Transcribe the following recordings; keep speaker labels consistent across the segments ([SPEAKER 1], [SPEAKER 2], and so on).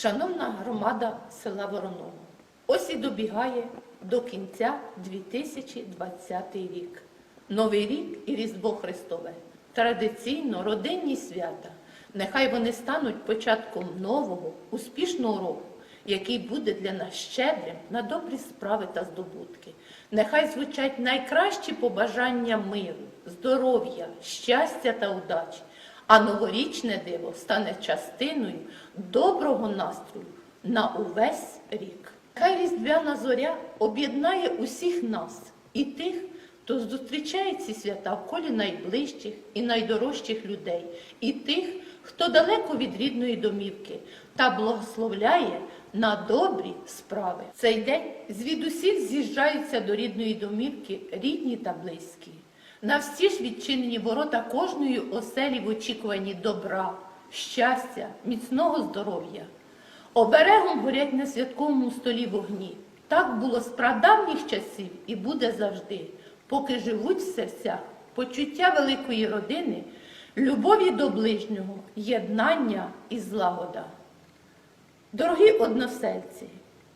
[SPEAKER 1] Шановна громада села Вороново, ось і добігає до кінця 2020 рік. Новий рік і Різдво Христове. Традиційно родинні свята. Нехай вони стануть початком нового, успішного року, який буде для нас щедрим на добрі справи та здобутки. Нехай звучать найкращі побажання миру, здоров'я, щастя та удачі. А новорічне диво стане частиною доброго настрою на увесь рік. Хай різдвяна зоря об'єднає усіх нас і тих, хто зустрічає ці свята в колі найближчих і найдорожчих людей, і тих, хто далеко від рідної домівки та благословляє на добрі справи. Цей день звідусіль з'їжджаються до рідної домівки рідні та близькі. На всі ж відчинені ворота кожної оселі в очікуванні добра, щастя, міцного здоров'я. Оберегом горять на святковому столі вогні. Так було з прадавніх часів і буде завжди, поки живуть в серцях почуття великої родини, любові до ближнього, єднання і злагода. Дорогі односельці,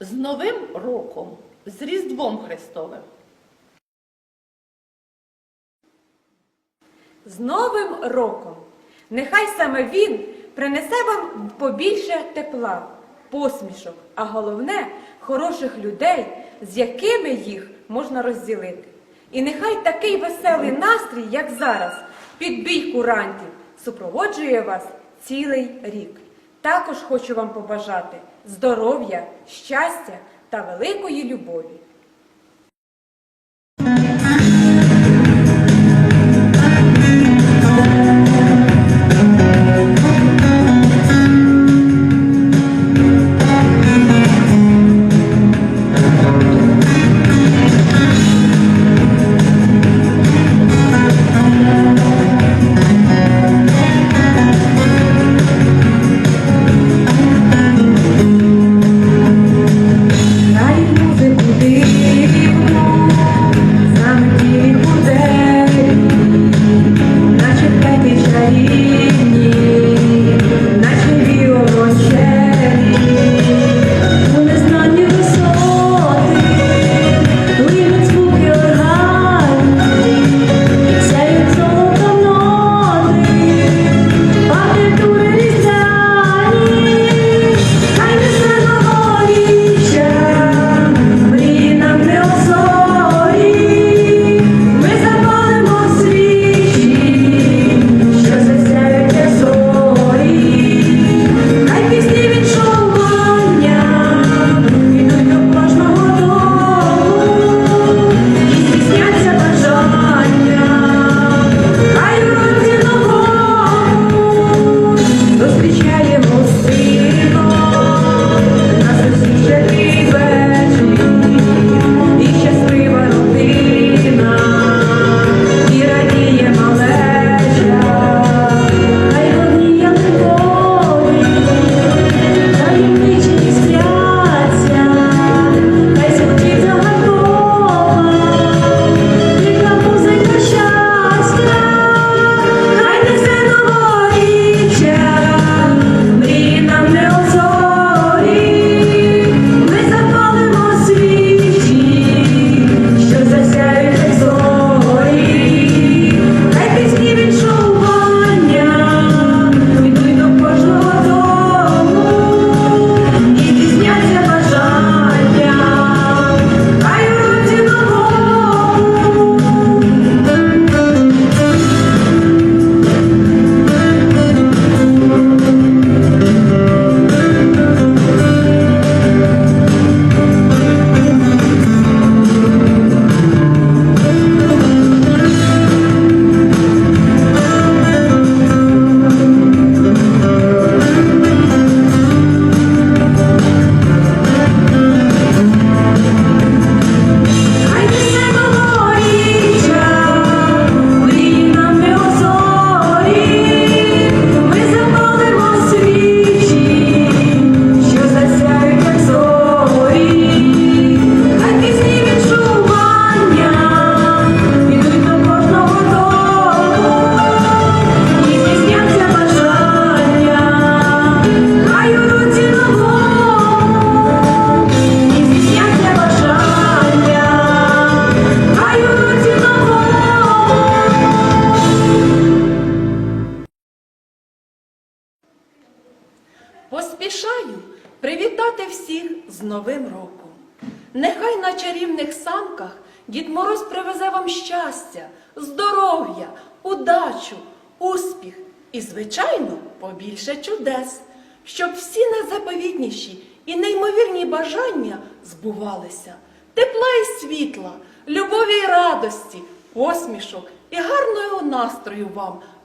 [SPEAKER 1] з Новим роком, з Різдвом Христовим!
[SPEAKER 2] З Новим роком! Нехай саме він принесе вам побільше тепла, посмішок, а головне хороших людей, з якими їх можна розділити. І нехай такий веселий настрій, як зараз, під бій курантів, супроводжує вас цілий рік. Також хочу вам побажати здоров'я, щастя та великої любові.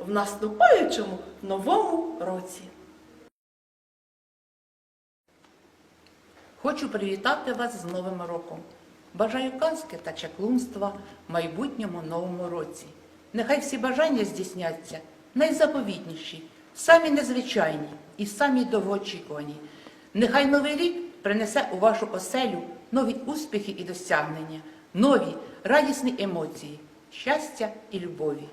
[SPEAKER 3] В наступаючому новому році.
[SPEAKER 1] Хочу привітати вас з Новим роком. Бажаю казки та чаклунства в майбутньому новому році. Нехай всі бажання здійсняться, найзаповітніші, самі незвичайні і самі довгоочікувані. Нехай новий рік принесе у вашу оселю нові успіхи і досягнення, нові радісні емоції, щастя і любові.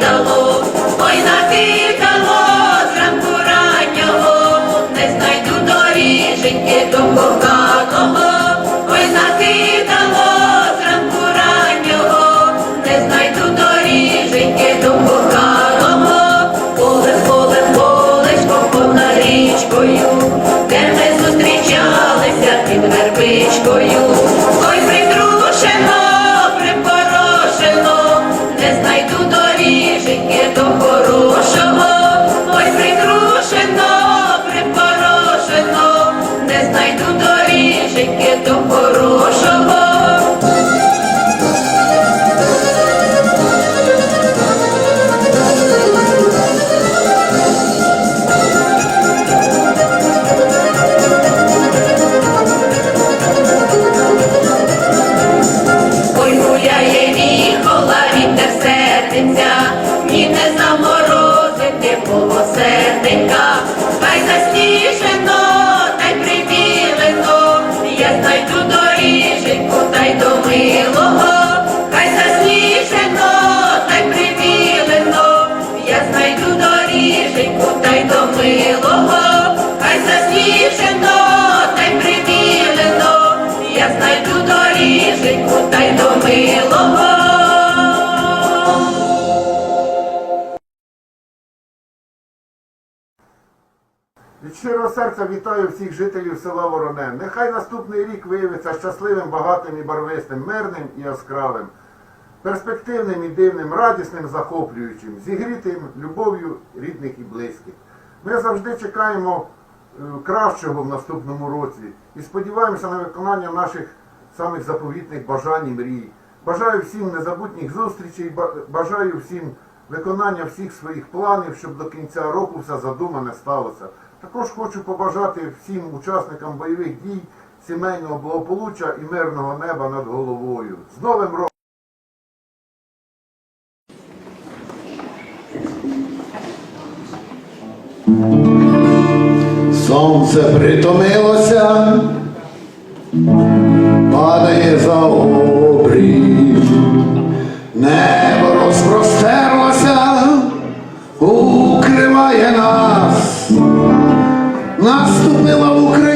[SPEAKER 4] Та
[SPEAKER 5] села Вороне. Нехай наступний рік виявиться щасливим, багатим і барвистим, мирним і яскравим, перспективним і дивним, радісним, захоплюючим, зігрітим любов'ю рідних і близьких. Ми завжди чекаємо е, кращого в наступному році і сподіваємося на виконання наших самих заповітних бажань і мрій. Бажаю всім незабутніх зустрічей, бажаю всім виконання всіх своїх планів, щоб до кінця року все задумане сталося. Також хочу побажати всім учасникам бойових дій сімейного благополуччя і мирного неба над головою. З Новим роком!
[SPEAKER 6] Сонце притомилося, падає за обрій, небо розпростерлося, укриває нас, lasto pela Ucrânia.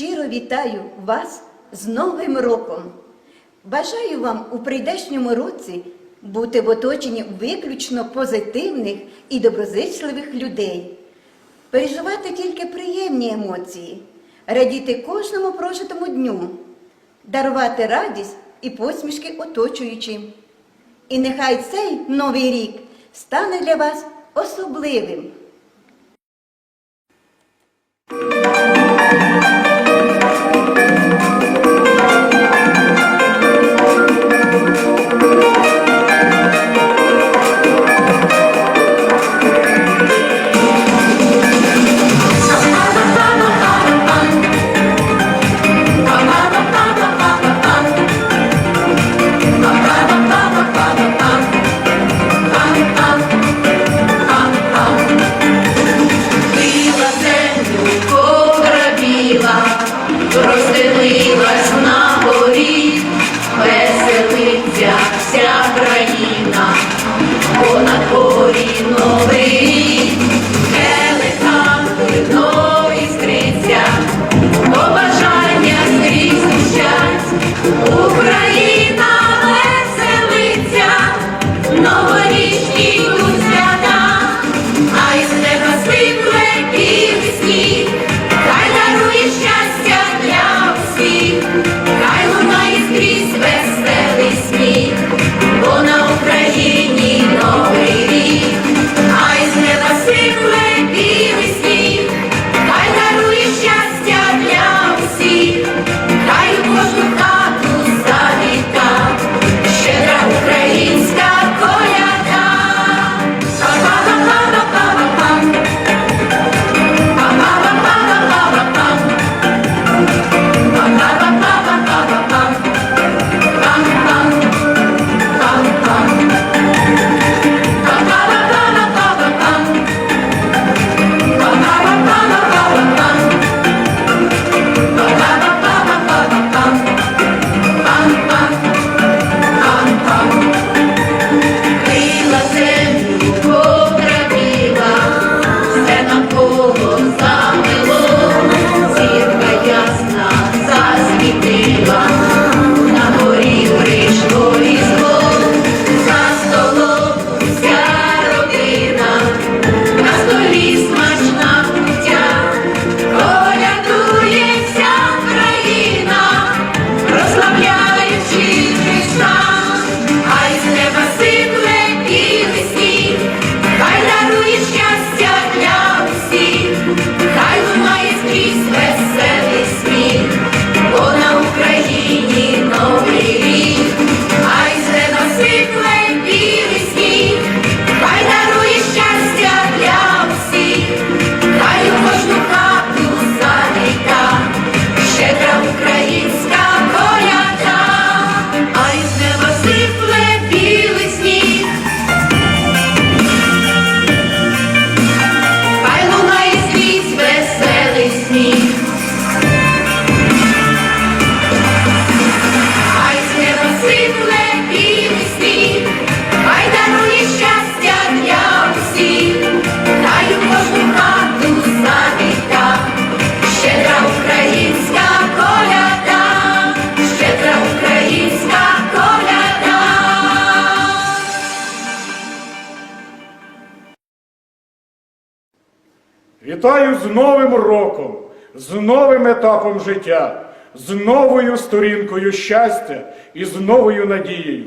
[SPEAKER 7] Вітаю вас з Новим роком. Бажаю вам у прийдешньому році бути в оточенні виключно позитивних і доброзичливих людей, переживати тільки приємні емоції, радіти кожному прожитому дню, дарувати радість і посмішки оточуючим. І нехай цей новий рік стане для вас особливим.
[SPEAKER 4] Біла
[SPEAKER 8] Новим роком, з новим етапом життя, з новою сторінкою щастя і з новою надією.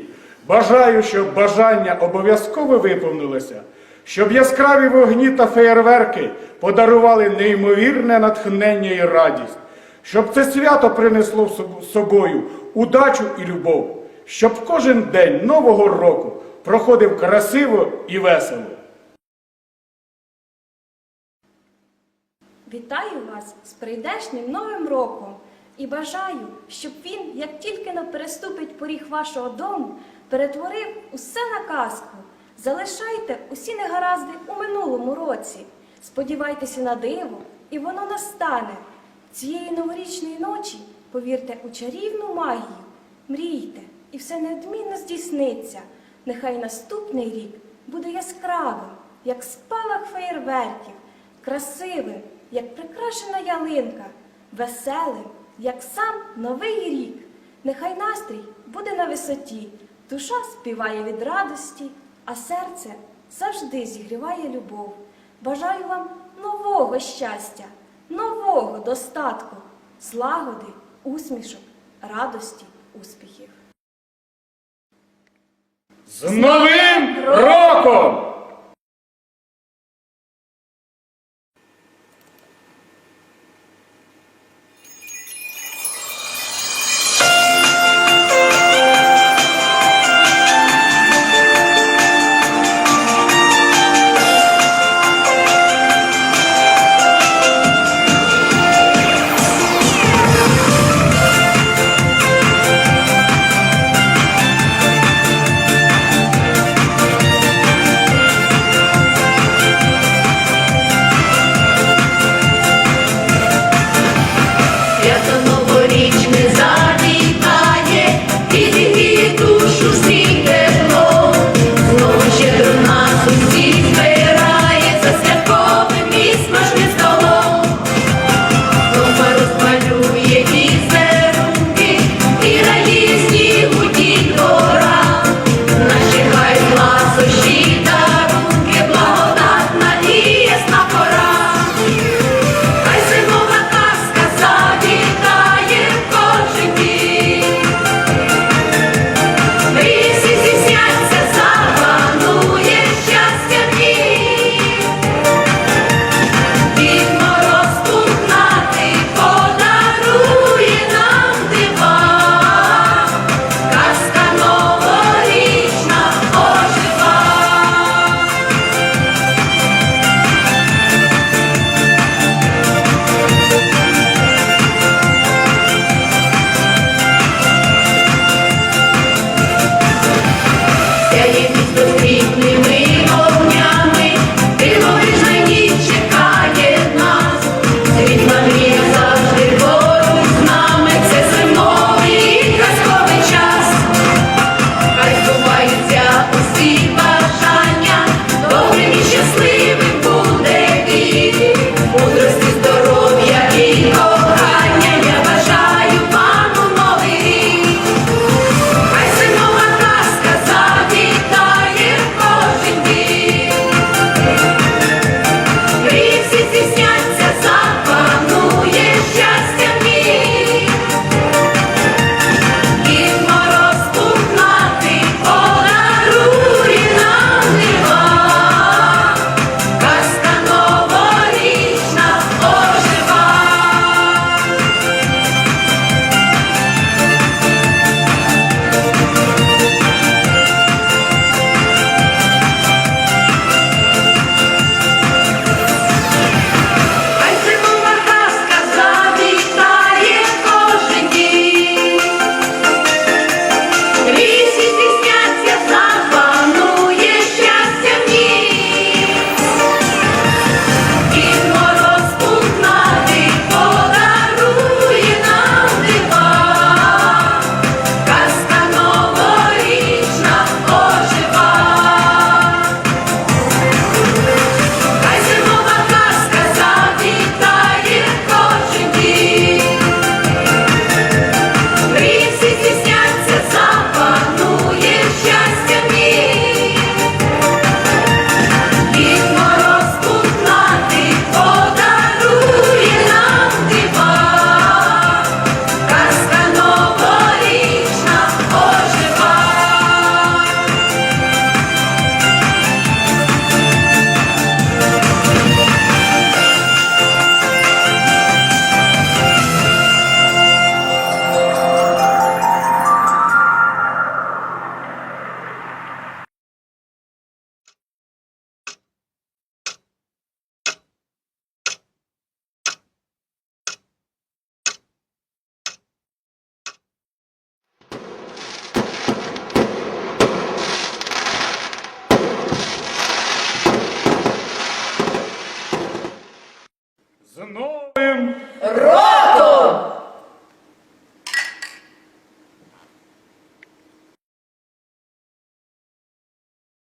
[SPEAKER 8] Бажаю, щоб бажання обов'язково виповнилося, щоб яскраві вогні та феєрверки подарували неймовірне натхнення і радість, щоб це свято принесло з собою удачу і любов, щоб кожен день Нового року проходив красиво і весело.
[SPEAKER 9] Вітаю вас з прийдешнім новим роком і бажаю, щоб він, як тільки но переступить поріг вашого дому, перетворив усе на казку. Залишайте усі негаразди у минулому році. Сподівайтеся на диво, і воно настане. Цієї новорічної ночі повірте у чарівну магію. Мрійте, і все неодмінно здійсниться. Нехай наступний рік буде яскравим, як спалах феєрверків, красивим, як прикрашена ялинка, веселим, як сам новий рік. Нехай настрій буде на висоті, душа співає від радості, а серце завжди зігріває любов. Бажаю вам нового щастя, нового достатку, злагоди, усмішок, радості, успіхів.
[SPEAKER 8] З Новим роком!